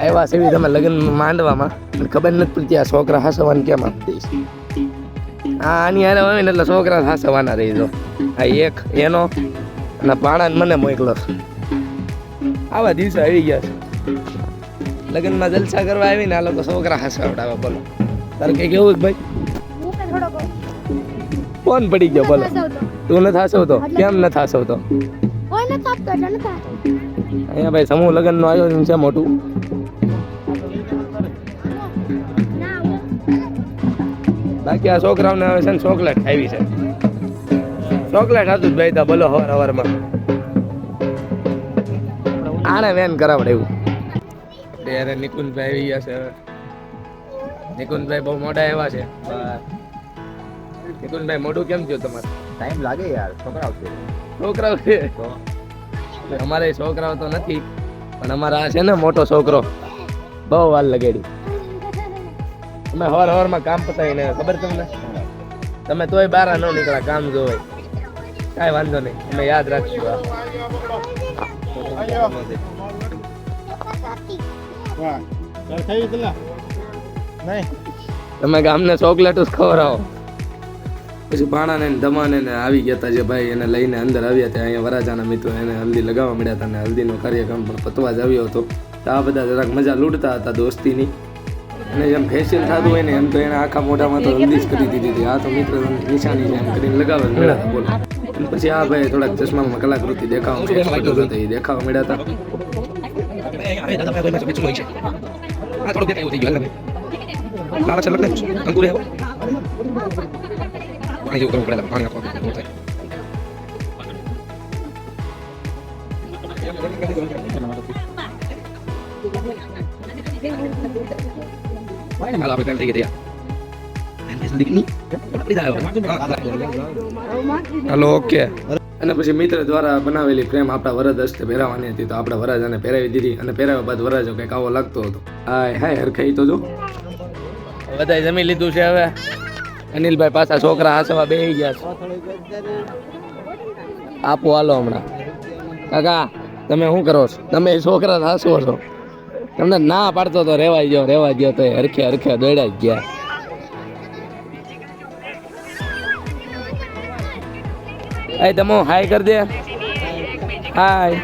આવ્યા છે એવી તમે લગ્ન માંડવામાં. ખબર નથી પડતી આ છોકરા હાસવાને કેમ આપી હા આની હારે હોય ને એટલે છોકરા હાસવાના રહી દો આ એક એનો અને પાણા મને મોકલો આવા દિવસો આવી ગયા છે. લગ્નમાં જલસા કરવા આવીને આ લોકો છોકરા હાસવડાવે બોલો. તારે કઈ કેવું ભાઈ? ફોન પડી ગયો બોલો. તું નથી હસવતો. કેમ નથી હાસવતો? આપતો આપતો. અહીંયા ભાઈ સમૂહ લગ્નનું આયોજન છે મોટું. બાકી આ છોકરાઓને હવે છે ને ચોકલેટ ખાવી છે. ચોકલેટ હતું જ ભાઈ તા બોલો હવાર હવારમાં. આને વેન કરાવડે એવું. ત્યારે નિકુંજભાઈ આવી ગયા છે હવે. નિકુંજભાઈ બહુ મોટા એવા છે. નિકુંજભાઈ મોઢું કેમ થયું તમારે? ટાઈમ લાગે યાર છોકરાઓ છે. છોકરાઓ છે? અમારે છોકરાઓ તો નથી પણ અમારા છે ને મોટો છોકરો. બહુ વાર લગાડી અમે હવાર હવારમાં કામ પતાવીને ખબર તમને? તમે તોય બારા ન નીકળ્યા કામ જોવે. કાંઈ વાંધો નહીં અમે યાદ રાખશું આ. તમે ગામને ચોકલેટ જ ખવડાવો. પછી ભાણાને ને ધમાને ને આવી ગયા હતા જે ભાઈ એને લઈને અંદર આવ્યા હતા અહીંયા વરાજાના મિત્રો એને હલ્દી લગાવવા મળ્યા હતા અને હલ્દીનો કાર્યક્રમ પણ પતવા જ આવ્યો હતો. તો આ બધા જરાક મજા લૂંટતા હતા દોસ્તીની. અને જેમ ફેશિયલ થતું હોય ને એમ તો એને આખા મોઢામાં તો હલ્દી જ કરી દીધી હતી. આ તો મિત્ર નિશાની છે એમ કરીને મળ્યા હતા બોલો. પછી આ ભાઈ થોડાક ચશ્મામાં કલાકૃતિ દેખાવા મળ્યા હતા. હાલો ઓકે અને પછી મિત્ર દ્વારા બનાવેલી પ્રેમ આપણા વરદ હસ્તે પહેરાવાની હતી તો આપણે અને પહેરાવી દીધી અને પહેરાવ્યા બાદ વરાજો કંઈક આવો લાગતો હતો. હાય હાય હરખાઈ તો જો. બધાય જમી લીધું છે હવે. અનિલભાઈ પાછા છોકરા હાસવા બેસી ગયા છે. આપો હાલો હમણાં. કાકા તમે શું કરો છો? તમે છોકરા હાસવો છો? તમને ના પાડતો તો રેવાઈ ગયો રેવા ગયો તો હરખે હરખે દોડ્યા ગયા. હાય, તમો, હાય કરી દે. હાય.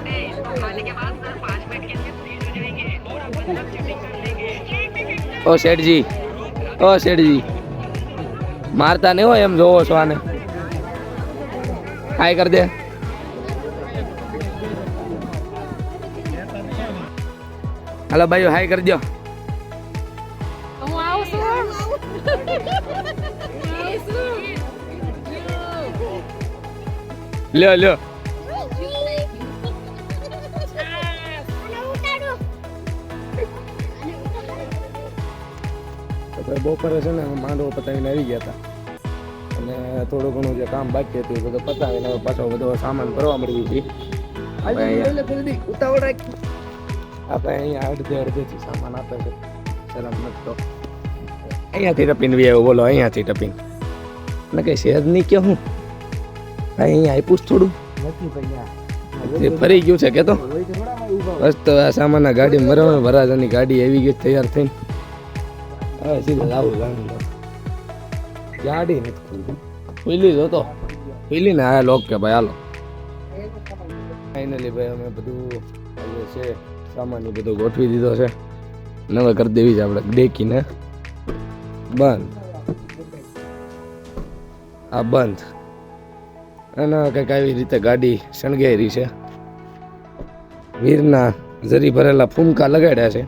ઓ શેઠજી ઓ શેઠજી. મારતા નહીં હોય એમ જોવો છો આને. હાય કર દે. હાલો ભાઈઓ હાય કરજો હું આવું છું લ્યો લ્યો. ભાઈ બપોરે છે ને માંડવો પતાવીને આવી ગયા હતા. અને થોડું ઘણું જે કામ બાકી હતું એ બધું પતાવીને પાછો બધો સામાન ભરવા મળી હતી આપણે અહીંયા અડધે અડધેથી સામાન આપે છે. શરમ નથી તો અહીંયાથી ટપીને બી આવ્યો બોલો અહીંયાથી ટપીને. ને કઈ શેર નહીં કે હું. અહીંયા આપ્યું જ થોડું. ભાઈ ફરી ગયું છે કે તો? બસ તો આ સામાનના ગાડી મરવા વરાજાની ગાડી આવી ગઈ તૈયાર થઈને. હવે સીધા લાવું ગાડી ગાડી નથી ખુલ્લી ખુલ્લી જ હતો ખુલ્લી ને આ લોક કે ભાઈ હાલો. ફાઇનલી ભાઈ અમે બધું છે સામાન બધો ગોઠવી દીધો છે. નવે કરી દેવી છે આપણે ડેકીને બંધ. આ બંધ. અને કંઈક આવી રીતે ગાડી શણગારી છે. વીરના જરી ભરેલા ફૂમકા લગાડ્યા છે.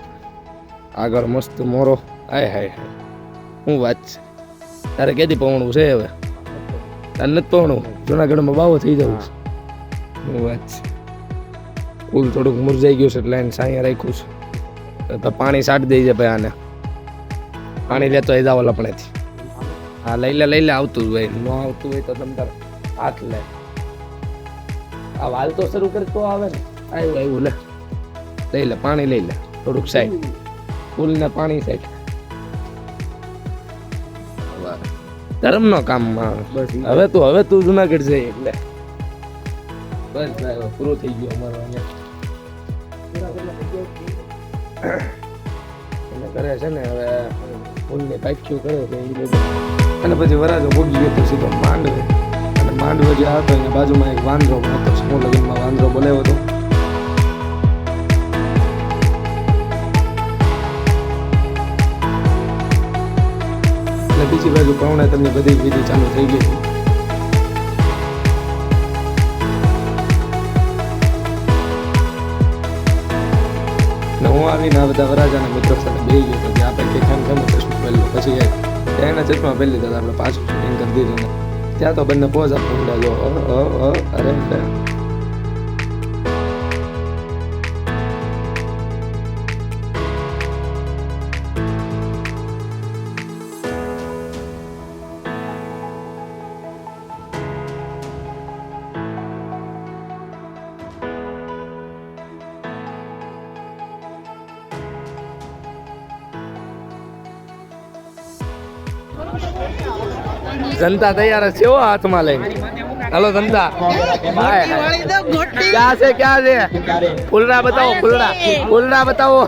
આગળ મસ્ત મોરો. હાય હાય હાય. હું વાત છે. તારે કેદી પવણું છે હવે? તારે નથી પવણું જુનાગઢમાં બાવો થઈ જવું છે. હું વાત છે. ફૂલ થોડુંક મુરઝાઈ ગયું છે એટલે એને સાંઈ રાખ્યું છે. તો પાણી સાટી દઈ છે ભાઈ આને. પાણી લેતો એ જાવ લપણેથી. હા લઈ લે લઈ લે આવતું જ હોય. ન આવતું હોય તો તમે તાર હાથ લે. આ વાલ તો શરૂ કરતો આવે ને. આવ્યું આવ્યું લે. લઈ લે પાણી લઈ લે. થોડુંક સાઈડ. ફૂલ ને પાણી સાઈડ. ધર્મ નો કામ હવે તું હવે તું જુનાગઢ જઈ એટલે. બસ ભાઈ પૂરો થઈ ગયો અમારો અહીંયા. કરે છે ને, હવે ફૂલને પાક્યું કરે છે એ બધું. અને પછી વરાજો ભોગી ગયો તો સીધો માંડવે. અને માંડવે જે હતો, એની બાજુમાં એક વાંદરો હતો સમૂહ લગ્નમાં વાંદરો બોલાવ્યો હતો. બીજી બાજુ પૌણાતરની બધી જ વિધિ ચાલુ થઈ ગઈ હતી. હું આવીને આ બધા વરાજાના મિત્રો સાથે બે ગયો હતો કે આપણે કેમ કેમ ચશ્મા પહેરલો પછી ત્યાં એના ચશ્મા પહેરી લીધા આપણે પાછું શૂટિંગ કરી દીધું ત્યાં તો બંને પોઝ આપણે ઊંડા જો અરે. જનતા તૈયાર છે એવો હાથમાં લઈને. હાલો જનતા. ક્યાં છે ક્યાં છે? ફૂલડા બતાવો ફૂલડા. ફૂલડા બતાવો.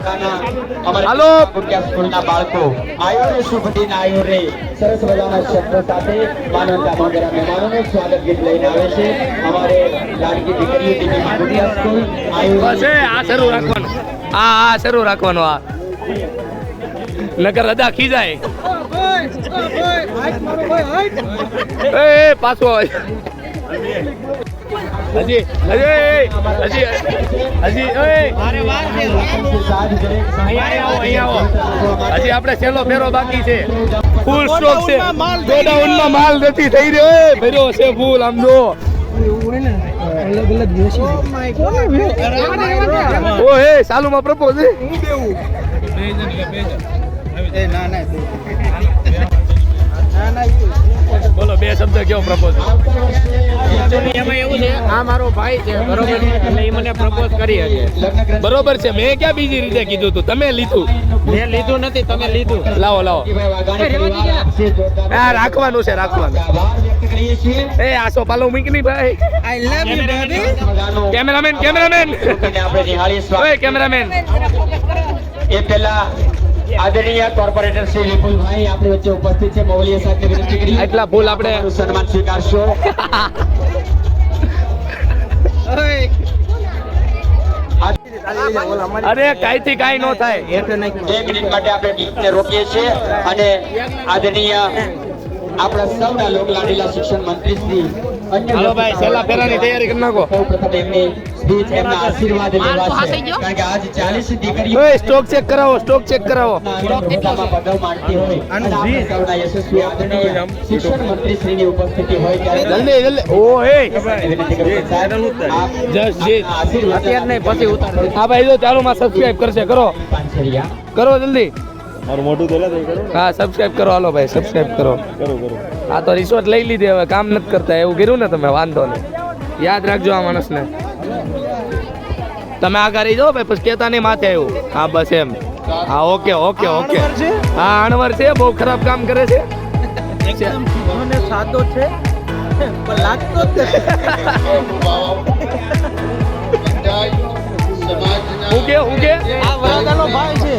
હાલો. ફૂલડા બાળકો આયો રે શુભ દિન આયો રે સરસ મજાના શબ્દો સાથે માનવતા માંગરા મહેમાનોને સ્વાગત ગીત લઈને આવે છે. અમારે લાડકી દીકરી દીકરી માધુરિયા સ્કૂલ આયો છે આ શરૂ રાખવાનું. આ આ શરૂ રાખવાનું આ. નકર અદા ખીજાય. એ પાછો હજી હજી આપણે છેલ્લો ફેરો બાકી છે. ફૂલ સ્ટોક છે. ગોડાઉનમાં માલ નથી થઈ રહ્યો. ભર્યો છે ફૂલ આમ જો. ઓ હે સાલુમાં પ્રપોઝ બોલો બે શબ્દ કયો પ્રપોઝ એમાં એવું છે આ મારો ભાઈ છે બરોબર? એટલે એ મને પ્રપોઝ કરી હતી બરોબર છે મેં ક્યાં બીજી રીતે કીધું તું? તમે લીધું. મેં લીધું નથી તમે લીધું. લાવો લાવો. આ રાખવાનું છે રાખવાનું. એ આસો પાલો મૂકની ભાઈ? I love you baby cameraman cameraman આપણે સ્વાગત. કેમેરામેન એ પહેલા આદરણીય કોર્પોરેટર શ્રી વિપુલભાઈ આપણી વચ્ચે ઉપસ્થિત છે. મૌલીય સાથે વિનંતી કરી. એટલા ભૂલ આપણે સન્માન સ્વીકારશો. અરે કઈ થી કઈ નો થાય. બે મિનિટ માટે આપણે ગીતને રોકીએ છીએ અને આદરણીય આપણા સૌના લોક લાડીલા શિક્ષણ મંત્રી શ્રી અન્ય હાલો ભાઈ છેલ્લા ફેરાની તૈયારી કરી નાખો. સૌપ્રથમ એમની સ્પીચ એમના આશીર્વાદ લેવા છે. કારણ કે આજ 40 દીકરીઓ ઓય સ્ટોક ચેક કરાવો સ્ટોક ચેક કરાવો. પદવ માંડતી હોય. અને આપણે સૌના યશસ્વી આદરણીય શિક્ષણ મંત્રી શ્રીની ઉપસ્થિતિ હોય ત્યારે જલ્દી જલ્દી. ઓ હે જી નહીં પછી ઉતાર ભાઈ જો ચાલુ માં સબસ્ક્રાઇબ કરશે કરો. કરો જલ્દી. હા સબસ્ક્રાઇબ કરો હાલો ભાઈ સબસ્ક્રાઇબ કરો. આ તો રિસોર્ટ લઈ લીધી હવે કામ નથી કરતા એવું કર્યું ને તમે વાંધો નહીં. યાદ રાખજો આ માણસને. તમે આ રહી જાઓ ભાઈ પછી કેતા નહીં માથે આવ્યું હા બસ એમ. હા ઓકે ઓકે ઓકે. હા અણવર છે બહુ ખરાબ કામ કરે છે. સાદો છે. પણ લાગતો જ આ વરાદાનો ભાઈ છે.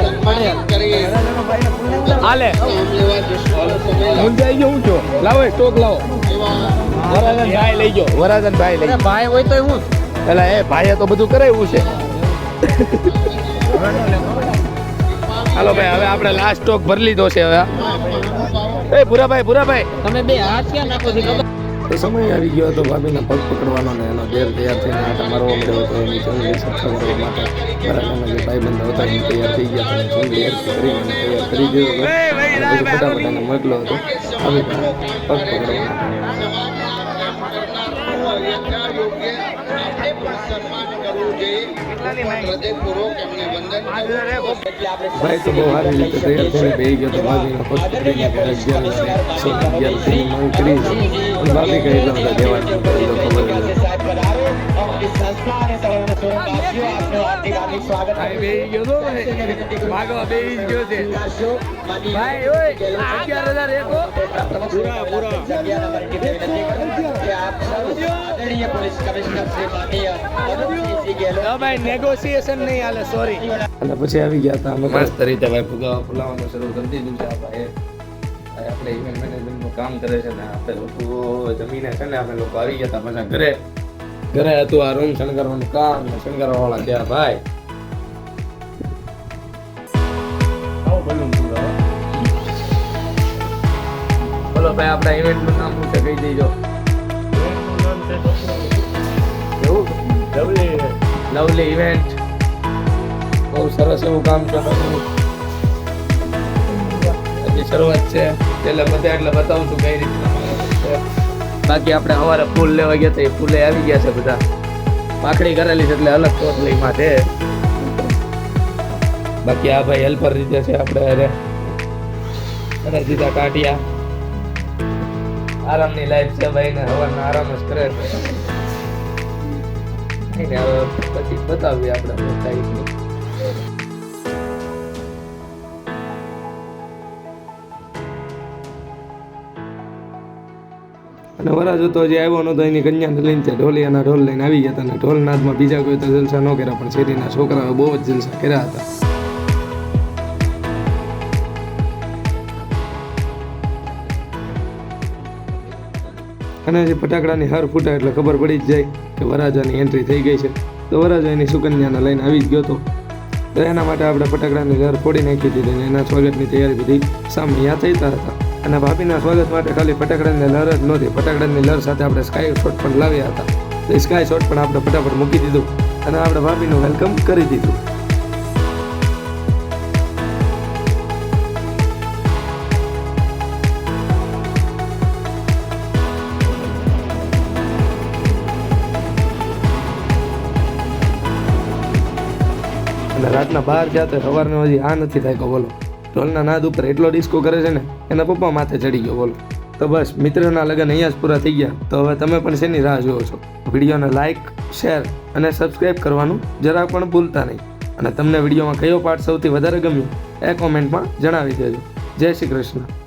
મુંજાઈ ગયો હું છો. લાવો સ્ટોક લાવો. વરાજન ભાઈ લઈ ગયો. વરાજન ભાઈ લઈ ભાઈ હોય તો હું. પેલા એ ભાઈએ તો બધું કરાવ્યું છે. હાલો ભાઈ હવે આપણે લાસ્ટ સ્ટોક ભરી લીધો છે હવે. એ ભૂરાભાઈ ભૂરાભાઈ. તમે બે હાથ ક્યાં નાખો છો ખબર? એ સમય આવી ગયો હતો ભાભીના પગ પકડવાનો ને એનો દેર તૈયાર થઈને આટા મારવા મળ્યો હતો. એની ચૂંટણી સફળ કરવા માટે બરાબરના જે ભાઈબંધો હતા એ તૈયાર થઈ ગયા હતા. ચૂંટણી હેરથી કરી મને તૈયાર કરી દીધો હતો. ફટાફટ એને મોકલો હતો. આવી પગ પકડવા માટે ભાઈ તો બહુ સારી રીતે તૈયાર થઈને બેસી ગયો તો ભાભીનો પગ અગિયાર વાગે અગિયાર સુધી માંગ અને ભાભી કઈ એટલા બધા દેવાના ખબર સોરી અને પછી આવી ગયા હતા મસ્ત રીતે ભાઈ ફુગાવા ફુલાવાનું શરૂ કરી દીધું છે ભાઈ આપણે ઇવેન્ટ મેનેજમેન્ટનું કામ કરે છે ને. આપણે લોકો જમીને છે ને આપણે લોકો આવી ગયા હતા પાછા ઘરે ઘરે હતું આ રૂમ શણગારવાનું કામ શણગારવા વાળા ગયા ભાઈ. બોલો ભાઈ આપણા ઇવેન્ટનું નામ શું છે કહી દેજો. લવલી ઇવેન્ટ બહુ સરસ એવું કામ છે હજી શરૂઆત છે. એટલે બધા એટલે બતાવું છું કઈ રીતના. બાકી આપણે સવારે ફૂલ લેવા ગયા તો એ ફૂલે આવી ગયા છે બધા. પાકડી કરેલી છે એટલે અલગ ટોટલીમાં છે. બાકી આ ભાઈ હેલ્પર રીતે છે આપણે અરે. અરે દીધા કાઢ્યા આરામની લાઈફ છે ભાઈ ને, હવારના આરામ જ કરે છે. હવે પછી બતાવીએ આપણે અને વરાજ હતો જે આવ્યો નહોતો, એની કન્યાને લઈને ત્યાં ઢોલિયાના ઢોલ લઈને આવી ગયા હતા અને ઢોલનાથમાં બીજા કોઈ તો જલસા ન કર્યા, પણ શેરીના છોકરાઓ બહુ જ જલસા કર્યા હતા. અને જે ફટાકડાની હાર ફૂટા એટલે ખબર પડી જ જાય કે વરાજાની એન્ટ્રી થઈ ગઈ છે. તો વરાજા એની સુકન્યાને લઈને આવી જ ગયો હતો. તો એના માટે આપણે ફટાકડાની હાર ફોડી નાખી દીધી અને એના સ્વાગતની તૈયારી બધી સામે યા થતા હતા. અને ભાભીના સ્વાગત માટે ખાલી ફટાકડાની લહેર જ નહોતી. ફટાકડાની લહેર સાથે આપણે સ્કાય શોટ પણ લાવ્યા હતા. એ સ્કાય શોટ પણ આપણે ફટાફટ મૂકી દીધું અને આપણે ભાભીનું વેલકમ કરી દીધું. અને રાતના બહાર ગયા તો સવારનો હજી આ નથી થાય બોલો. ઢોલના નાદ ઉપર એટલો ડિસ્કો કરે છે ને, એના પપ્પા માથે ચડી ગયો, બોલો. તો બસ, મિત્રોના લગ્ન અહીંયા જ પૂરા થઈ ગયા. તો હવે તમે પણ શેની રાહ જુઓ છો? વિડીયોને લાઇક શેર અને સબસ્ક્રાઇબ કરવાનું જરા પણ ભૂલતા નહીં. અને તમને વિડીયોમાં કયો પાર્ટ સૌથી વધારે ગમ્યો, એ કોમેન્ટમાં જણાવી દેજો. જય શ્રી કૃષ્ણ.